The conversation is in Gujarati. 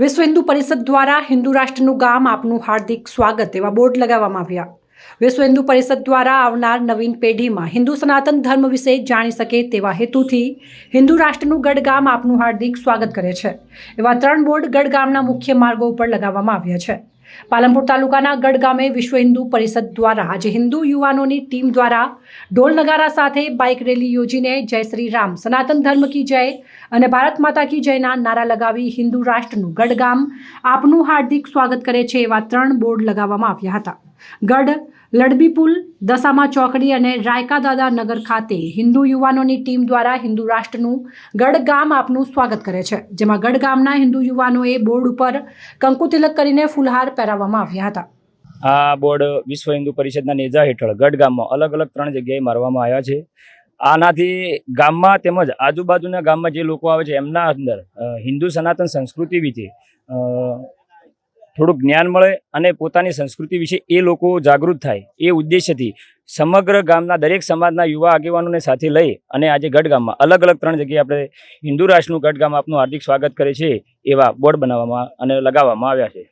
વિશ્વ હિન્દુ પરિષદ દ્વારા હિન્દુ રાષ્ટ્રનું ગામ આપનું હાર્દિક સ્વાગત એવા બોર્ડ લગાવવામાં આવ્યા. વિશ્વ હિન્દુ પરિષદ દ્વારા આવનાર નવીન પેઢીમાં હિન્દુ સનાતન ધર્મ વિશે જાણી શકે તેવા હેતુથી હિન્દુ રાષ્ટ્રનું ગઢગામ આપનું હાર્દિક સ્વાગત કરે છે. એવા ત્રણ બોર્ડ ગઢગામના મુખ્ય માર્ગો ઉપર લગાવવામાં આવ્યા છે. પાલનપુર તાલુકાના ગઢ ગામે વિશ્વ હિન્દુ પરિષદ દ્વારા આજે હિન્દુ યુવાનોની ટીમ દ્વારા ઢોલ નગારા સાથે બાઇક રેલી યોજીને જય શ્રી રામ, સનાતન ધર્મ કી જય અને ભારત માતા કી જયના નારા લગાવી હિન્દુ રાષ્ટ્રનું ગઢગામ આપનું હાર્દિક સ્વાગત કરે છે એવા ત્રણ બોર્ડ લગાવવામાં આવ્યા હતા. ગઢ, લડબીપુલ દશામા ચોકડી અને રાયકા દાદા નગર ખાતે હિન્દુ યુવાનોની ટીમ દ્વારા હિન્દુ રાષ્ટ્રનું ગઢ ગામ આપનું સ્વાગત કરે છે, જેમાં ગઢ ગામના હિન્દુ યુવાનોએ બોર્ડ ઉપર કંકુ તિલક કરીને ફૂલહાર પહેરાવવામાં આવ્યા હતા. આ બોર્ડ વિશ્વ હિન્દુ પરિષદના નેજા હેઠળ ગઢ ગામમાં અલગ અલગ ત્રણ જગ્યાએ મારવામાં આવ્યા છે. આનાથી ગામમાં તેમજ આજુબાજુના ગામમાં જે લોકો આવે છે, એમના અંદર હિન્દુ સનાતન સંસ્કૃતિ વિશે થોડુંક જ્ઞાન મળે અને પોતાની સંસ્કૃતિ વિશે એ લોકો જાગૃત થાય. એ ઉદ્દેશ્યથી સમગ્ર ગામના દરેક સમાજના યુવા આગેવાનોને સાથે લઈ અને આજે ગઢગામમાં અલગ અલગ ત્રણ જગ્યાએ આપણે હિન્દુ રાષ્ટ્રનું ગઢ ગામ આપનું હાર્દિક સ્વાગત કરે છે એવા બોર્ડ બનાવવામાં અને લગાવવામાં આવ્યા છે.